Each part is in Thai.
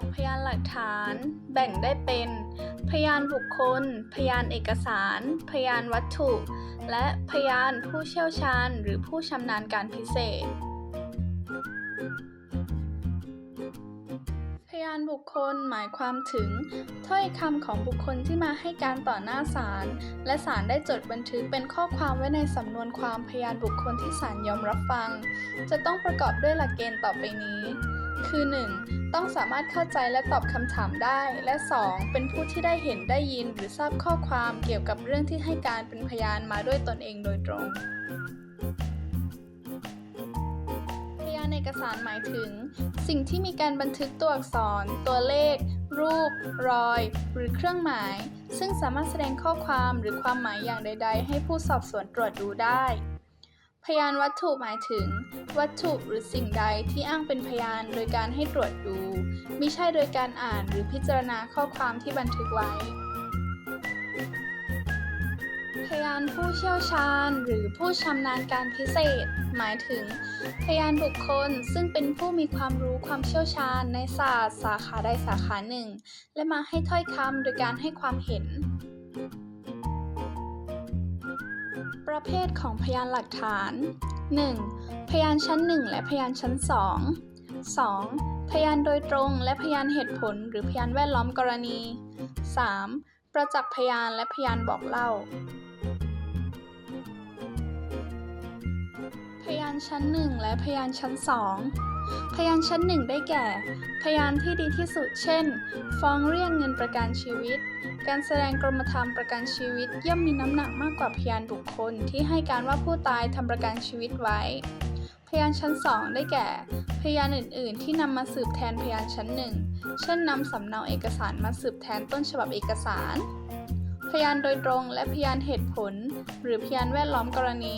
ของพยานหลักฐาน แบ่งได้เป็น พยานบุคคล พยานเอกสาร พยานวัตถุ และพยานผู้เชี่ยวชาญ หรือผู้ชำนาญการพิเศษ พยานบุคคลหมายความถึง ถ้อยคำของบุคคลที่มาให้การต่อหน้าศาลและศาลได้จดบันทึกเป็นข้อความไว้ในสำนวนความพยานบุคคลที่ศาลยอมรับฟัง จะต้องประกอบด้วยหลักเกณฑ์ต่อไปนี้ คือ 1. ต้องสามารถเข้าใจและตอบคำถามได้ และ 2. เป็นผู้ที่ได้เห็นได้ยินหรือทราบข้อความเกี่ยวกับเรื่องที่ให้การเป็นพยานมาด้วยตนเองโดยตรง พยานเอกสารหมายถึง สิ่งที่มีการบันทึกตัวอักษร ตัวเลข รูป รอย หรือเครื่องหมาย ซึ่งสามารถแสดงข้อความหรือความหมายอย่างใด ๆ ให้ผู้สอบสวนตรวจดูได้ พยานวัตถุหมายถึง วัตถุหรือสิ่งใดที่อ้างเป็นพยานโดยการให้ตรวจดูมิใช่โดยการอ่านหรือพิจารณาข้อความที่บันทึกไว้ พยานผู้เชี่ยวชาญ หรือผู้ชำนาญการพิเศษ หมายถึง พยานบุคคลซึ่งเป็นผู้มีความรู้ความเชี่ยวชาญในศาสตร์ สาขาใดสาขาหนึ่ง และมาให้ถ้อยคำโดยการให้ความเห็น ประเภทของพยานหลักฐาน 1. พยานชั้น 1 และพยานชั้น 2 2. พยานโดยตรงและพยานเหตุผล หรือพยานแวดล้อมกรณี 3. ประจักษ์พยานและพยานบอกเล่า พยานชั้น 1 และพยานชั้น 2 พยานชั้น 1 ได้แก่ พยานที่ดีที่สุด เช่น ฟ้องเรียกเงินประกันชีวิต การแสดงกรมธรรม์ประกันชีวิตย่อมมีน้ำหนักมากกว่าพยานบุคคลที่ให้การว่าผู้ตายทำประกันชีวิตไว้ พยานชั้น 2 ได้แก่ พยานอื่น ๆ ที่นำมาสืบแทนพยานชั้น 1 เช่นนำสำเนาเอกสารมาสืบแทนต้นฉบับเอกสาร พยานโดยตรงและพยานเหตุผล หรือพยานแวดล้อมกรณี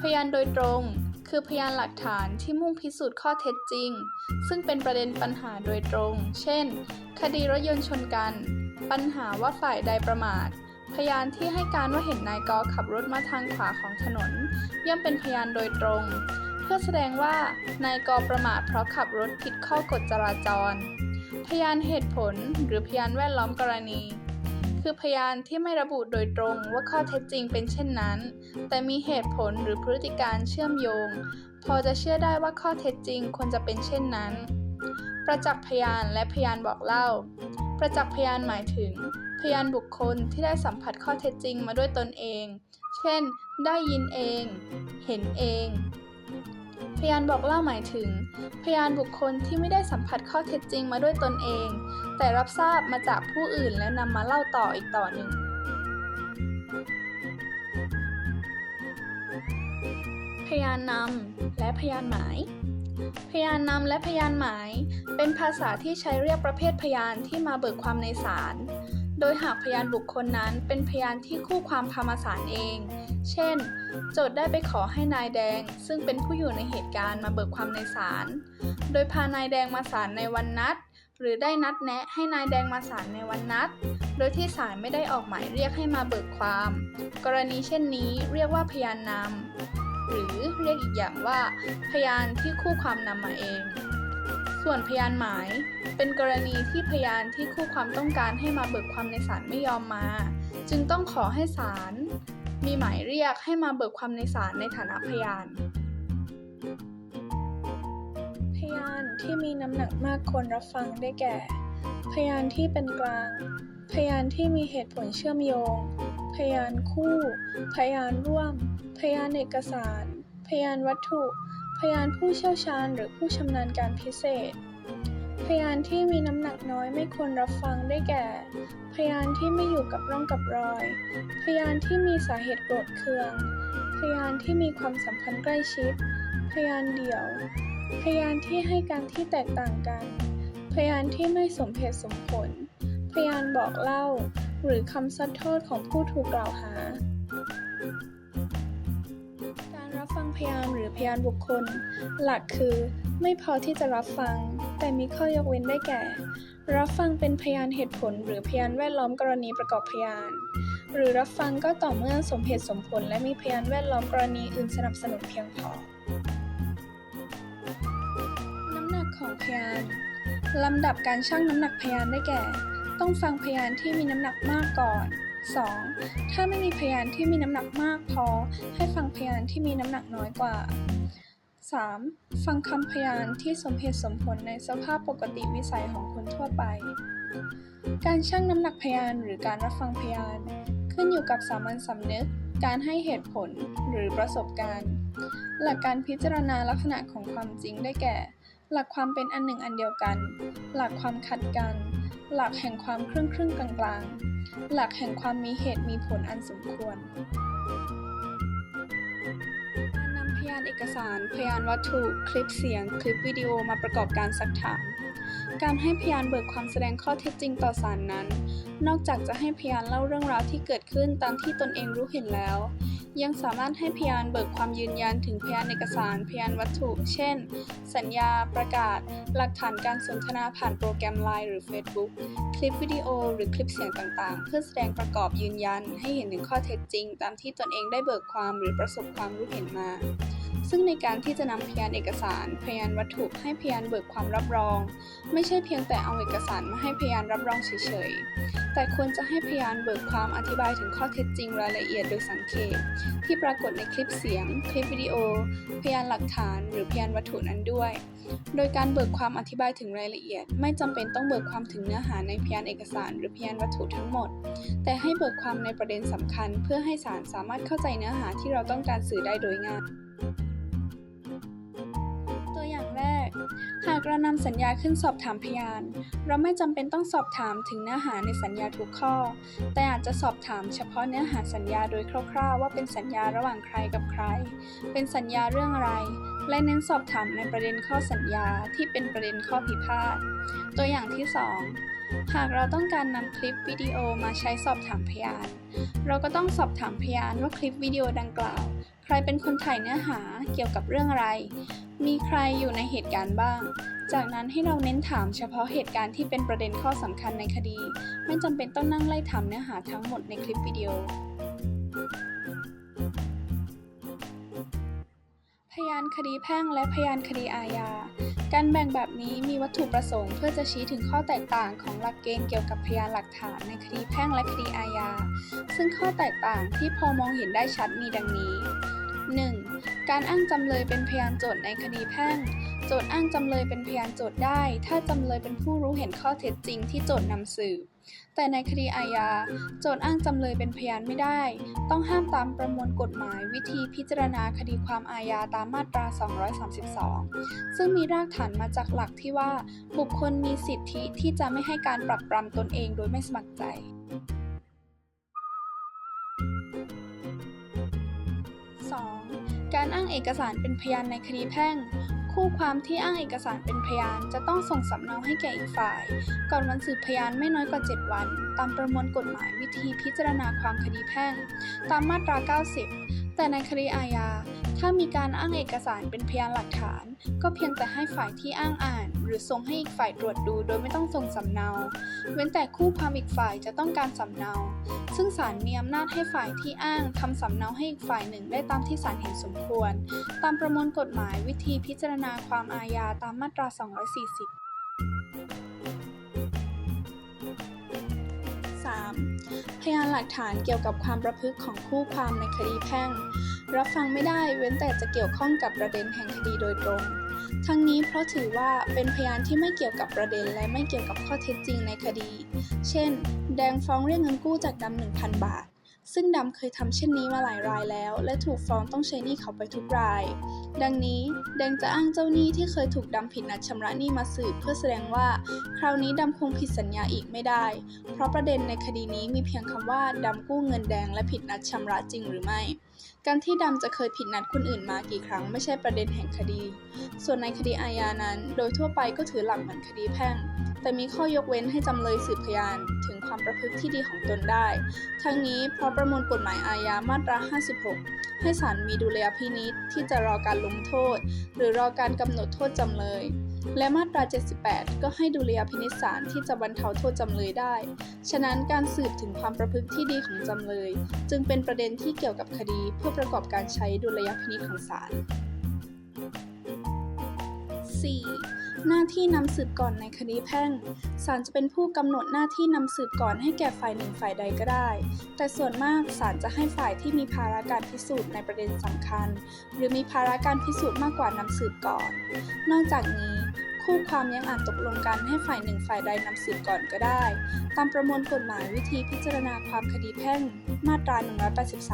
พยานโดยตรงคือพยานหลักฐานที่มุ่งพิสูจน์ข้อเท็จจริง ซึ่งเป็นประเด็นปัญหาโดยตรง เช่น คดีรถยนต์ชนกัน ปัญหาว่าฝ่ายใดประมาท พยานที่ให้การว่าเห็นนายกอขับรถมาทางขวาของถนน ย่อมเป็นพยานโดยตรง เพื่อแสดงว่านายกอประมาทเพราะขับรถผิดข้อกฎจราจร พยานเหตุผลหรือพยานแวดล้อมกรณี คือพยานที่ไม่ระบุโดยตรงว่าข้อเท็จจริงเป็นเช่นนั้น แต่มีเหตุผลหรือพฤติการเชื่อมโยง พอจะเชื่อได้ว่าข้อเท็จจริงควรจะเป็นเช่นนั้น ประจักษ์พยานและพยานบอกเล่า ประจักษ์พยานหมายถึง พยานบุคคลที่ได้สัมผัสข้อเท็จจริงมาด้วยตนเอง เช่น ได้ยินเอง เห็นเอง พยานบอกเล่าหมายถึง พยานบุคคลที่ไม่ได้สัมผัสข้อเท็จจริงมาด้วยตนเอง แต่รับทราบมาจากผู้อื่นแล้วนำมาเล่าต่ออีกต่อหนึ่งพยานนำและพยานหมาย พยานนำและพยานหมาย เป็นภาษาที่ใช้เรียกประเภทพยานที่มาเบิกความในศาล โดยหากพยานบุคคลนั้นเป็นพยานที่คู่ความพามาศาลเอง เช่น โจทย์ได้ไปขอให้นายแดง ซึ่งเป็นผู้อยู่ในเหตุการณ์มาเบิกความในศาล โดยพานายแดงมาศาลในวันนัด หรือได้นัดแนะให้นายแดงมาศาลในวันนัด โดยที่ศาลไม่ได้ออกหมายเรียกให้มาเบิกความ กรณีเช่นนี้เรียกว่าพยานนำ หรือเรียกอีกอย่างว่า พยานที่คู่ความนำมาเอง ส่วนพยานหมาย เป็นกรณีที่พยานที่คู่ความต้องการให้มาเบิกความในศาลไม่ยอมมา จึงต้องขอให้ศาลมีหมายเรียกให้มาเบิกความในศาลในฐานะพยาน พยานที่มีน้ำหนักมากควรรับฟังได้แก่ พยานที่เป็นกลาง พยานที่มีเหตุผลเชื่อมโยง พยานคู่ พยานร่วม พยานเอกสาร พยานวัตถุ พยานผู้เชี่ยวชาญหรือผู้ชำนาญการพิเศษ พยานที่มีน้ำหนักน้อยไม่ควรรับฟังได้แก่ พยานที่ไม่อยู่กับร่องกับรอย พยานที่มีสาเหตุโกรธเคือง พยานที่มีความสัมพันธ์ใกล้ชิด พยานเดี่ยว พยานที่ให้การที่แตกต่างกัน พยานที่ไม่สมเหตุสมผล พยานบอกเล่า หรือคำซัดโทษของผู้ถูกกล่าวหา ฟังพยานหรือพยานบุคคล หลักคือ ไม่พอที่จะรับฟัง แต่มีข้อยกเว้นได้แก่ รับฟังเป็นพยานเหตุผล หรือพยานแวดล้อมกรณีประกอบพยาน หรือรับฟังก็ต่อเมื่อสมเหตุสมผล และมีพยานแวดล้อมกรณีอื่นสนับสนุนเพียงพอ น้ำหนักของพยานลำดับการชั่งน้ำหนักพยานได้แก่ ต้องฟังพยานที่มีน้ำหนักมากก่อน 2. ถ้าไม่มีพยานที่มีน้ำหนักมากพอ ให้ฟังพยานที่มีน้ำหนักน้อยกว่า 3. ฟังคำพยานที่สมเหตุสมผลในสภาพปกติวิสัยของคนทั่วไป การชั่งน้ำหนักพยานหรือการรับฟังพยาน ขึ้นอยู่กับสามัญสำนึก การให้เหตุผลหรือประสบการณ์ หลักการพิจารณาลักษณะของความจริงได้แก่ หลักความเป็นอันหนึ่งอันเดียวกัน หลักความขัดกัน หลักแห่งความครึ่งครึ่งกลางกลางหลักแห่งความมีเหตุมีผลอันสมควรการนำพยานเอกสาร พยานวัตถุ คลิปเสียง คลิปวิดีโอมาประกอบการซักถาม การให้พยานเบิกความแสดงข้อเท็จจริงต่อศาลนั้น นอกจากจะให้พยานเล่าเรื่องราวที่เกิดขึ้นตามที่ตนเองรู้เห็นแล้ว ยังสามารถให้พยานเบิกความยืนยันถึงพยานเอกสารพยานวัตถุ เช่น สัญญา ประกาศ หลักฐานการสนทนาผ่านโปรแกรม Line หรือ Facebook คลิปวิดีโอ หรือคลิปเสียงต่างๆ เพื่อแสดงประกอบยืนยัน ให้เห็นถึงข้อเท็จจริง ตามที่ตนเองได้เบิกความหรือประสบความรู้เห็นมา ซึ่งในการที่จะนำพยานเอกสาร พยานวัตถุให้พยานเบิกความรับรอง ไม่ใช่เพียงแต่เอาเอกสารมาให้พยานรับรองเฉยๆ แต่ควรจะให้พยานเบิกความอธิบายถึงข้อเท็จจริงรายละเอียดโดยสังเกตที่ปรากฏในคลิปเสียง คลิปวิดีโอ พยานหลักฐาน หรือพยานวัตถุนั้นด้วย โดยการเบิกความอธิบายถึงรายละเอียด ไม่จำเป็นต้องเบิกความถึงเนื้อหาในพยานเอกสาร หรือพยานวัตถุทั้งหมด แต่ให้เบิกความในประเด็นสำคัญ เพื่อให้ศาลสามารถเข้าใจเนื้อหาที่เราต้องการสื่อได้โดยง่ายากเรานำสัญญาขึ้นสอบถามพยาน เราไม่จำเป็นต้องสอบถามถึงเนื้อหาในสัญญาทุกข้อ แต่อาจจะสอบถามเฉพาะเนื้อหาสัญญาโดยคร่าว ๆ ว่าเป็นสัญญาระหว่างใครกับใคร เป็นสัญญาเรื่องอะไร และเน้นสอบถามในประเด็นข้อสัญญาที่เป็นประเด็นข้อพิพาท ตัวอย่างที่ 2 หากเราต้องการนำคลิปวิดีโอมาใช้สอบถามพยาน เราก็ต้องสอบถามพยานว่าคลิปวิดีโอดังกล่าว ใครเป็นคนถ่ายเนื้อหาเกี่ยวกับเรื่องอะไร มีใครอยู่ในเหตุการณ์บ้าง จากนั้นให้เราเน้นถามเฉพาะเหตุการณ์ที่เป็นประเด็นข้อสำคัญในคดี ไม่จำเป็นต้องนั่งไล่ถามเนื้อหาทั้งหมดในคลิปวิดีโอพยานคดีแพ่งและพยานคดีอาญา การแบ่งแบบนี้มีวัตถุประสงค์เพื่อจะชี้ถึงข้อแตกต่างของหลักเกณฑ์เกี่ยวกับพยานหลักฐานในคดีแพ่งและคดีอาญา ซึ่งข้อแตกต่างที่พอมองเห็นได้ชัดมีดังนี้ 1. การอ้างจำเลยเป็นพยานโจทย์ในคดีแพ่ง โจทย์อ้างจำเลยเป็นพยานโจทย์ได้ ถ้าจำเลยเป็นผู้รู้เห็นข้อเท็จจริงที่โจทย์นำสืบ แต่ในคดีอาญา โจทย์อ้างจำเลยเป็นพยานไม่ได้ ต้องห้ามตามประมวลกฎหมายวิธีพิจารณาคดีความอาญาตามมาตรา 232 ซึ่งมีรากฐานมาจากหลักที่ว่า บุคคลมีสิทธิที่จะไม่ให้การปรับปรำตนเองโดยไม่สมัครใจ อ้างเอกสารเป็นพยานในคดีแพ่ง คู่ความที่อ้างเอกสารเป็นพยานจะต้องส่งสำเนาให้แก่อีกฝ่าย ก่อนวันสืบพยานไม่น้อยกว่า 7 วัน ตามประมวลกฎหมายวิธีพิจารณาความคดีแพ่ง ตามมาตรา 90 แต่ในคดีอาญา ถ้ามีการอ้างเอกสารเป็นพยานหลักฐาน ก็เพียงแต่ให้ฝ่ายที่อ้างอ่าน หรือส่งให้อีกฝ่ายตรวจดูโดยไม่ต้องส่งสำเนา เว้นแต่คู่ความอีกฝ่ายจะต้องการสำเนา ซึ่งศาลมีอำนาจให้ฝ่ายที่อ้างทำสำเนาให้อีกฝ่ายหนึ่งได้ตามที่ศาลเห็นสมควร ตามประมวลกฎหมายวิธีพิจารณาความอาญาตามมาตรา 240 3. พยานหลักฐานเกี่ยวกับความประพฤติของคู่ความในคดีแพ่ง รับฟังไม่ได้เว้นแต่จะเกี่ยวข้องกับประเด็นแห่งคดีโดยตรง ทั้งนี้เพราะถือว่าเป็นพยานที่ไม่เกี่ยวกับประเด็นและไม่เกี่ยวกับข้อเท็จจริงในคดี เช่น แดงฟ้องเรียกเงินกู้จากดำ1,000 บาท ซึ่งดำเคยทำเช่นนี้มาหลายรายแล้ว และถูกฟ้องต้องใช้หนี้เขาไปทุกราย ดังนี้แดงจะอ้างเจ้าหนี้ที่เคยถูกดำผิดนัดชำระหนี้มาสืบเพื่อแสดงว่า คราวนี้ดำคงผิดสัญญาอีกไม่ได้ เพราะประเด็นในคดีนี้มีเพียงคำว่าดำกู้เงินแดงและผิดนัดชำระจริงหรือไม่ การที่ดำจะเคยผิดนัดคนอื่นมากี่ครั้งไม่ใช่ประเด็นแห่งคดี ส่วนในคดีอาญานั้น โดยทั่วไปก็ถือหลักเหมือนคดีแพ่ง แต่มีข้อยกเว้นให้จำเลยสืบพยาน ถึงความประพฤติที่ดีของตนได้ ทั้งนี้เพราะประมวลกฎหมายอาญามาตรา 56 ให้ศาลมีดุลยพินิษที่จะรอการลงโทษ หรือรอการกำหนดโทษจำเลย และมาตรา 78 ก็ให้ดุลยพินิษศาลที่จะบรรเทาโทษจำเลยได้ ฉะนั้นการสืบถึงความประพฤติที่ดีของจำเลย จึงเป็นประเด็นที่เกี่ยวกับคดีเพื่อประกอบการใช้ดุลยพินิษของศาล 4. หน้าที่นำสืบก่อนในคดีแพ่ง ศาลจะเป็นผู้กำหนดหน้าที่นำสืบก่อนให้แก่ฝ่ายหนึ่งฝ่ายใดก็ได้ แต่ส่วนมากศาลจะให้ฝ่ายที่มีภาระการพิสูจน์ในประเด็นสำคัญ หรือมีภาระการพิสูจน์มากกว่านำสืบก่อน นอกจากนี้คู่ความยังอาจตกลงกันให้ฝ่ายหนึ่งฝ่ายใดนำสืบก่อนก็ได้ ตามประมวลกฎหมายวิธีพิจารณาความคดีแพ่ง มาตรา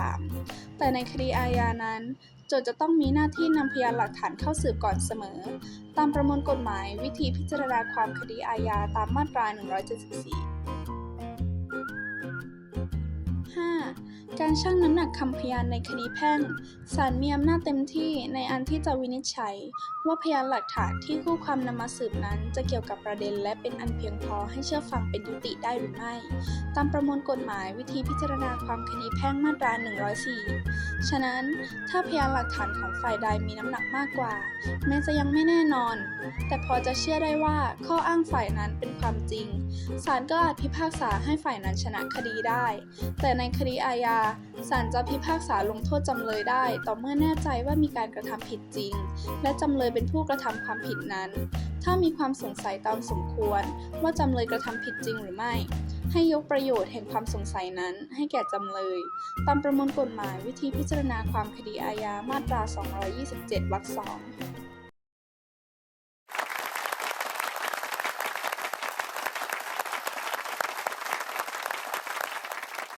183 แต่ในคดีอาญานั้น โจทก์จะต้องมีหน้าที่นำพยานหลักฐานเข้าสืบก่อนเสมอ ตามประมวลกฎหมายวิธีพิจารณาความคดีอาญาตามมาตรา 174 5. การชั่งน้ำหนักคำพยานในคดีแพ่ง ศาลมีอำนาจเต็มที่ในอันที่จะวินิจฉัย ว่าพยานหลักฐานที่คู่ความนำมาสืบนั้น จะเกี่ยวกับประเด็นและเป็นอันเพียงพอให้เชื่อฟังเป็นยุติได้หรือไม่ ตามประมวลกฎหมายวิธีพิจารณาความคดีแพ่งมาตรา 104 ฉะนั้นถ้าพยานหลักฐานของฝ่ายใดมีน้ำหนักมากกว่า แม้จะยังไม่แน่นอน แต่พอจะเชื่อได้ว่าข้ออ้างฝ่ายนั้นเป็นความจริง ศาลก็อาจพิพากษาให้ฝ่ายนั้นชนะคดีได้ แต่ในคดีอาญาศาลจะพิพากษาลงโทษจำเลยได้ ต่อเมื่อแน่ใจว่ามีการกระทำผิดจริง และจำเลยเป็นผู้กระทำความผิดนั้น ถ้ามีความสงสัยตามสมควร ว่าจำเลยกระทำผิดจริงหรือไม่ ให้ยกประโยชน์แห่งความสงสัยนั้นให้แก่จำเลย ตามประมวลกฎหมายวิธีพิจารณาความคดีอาญามาตรา 227 วรรคสอง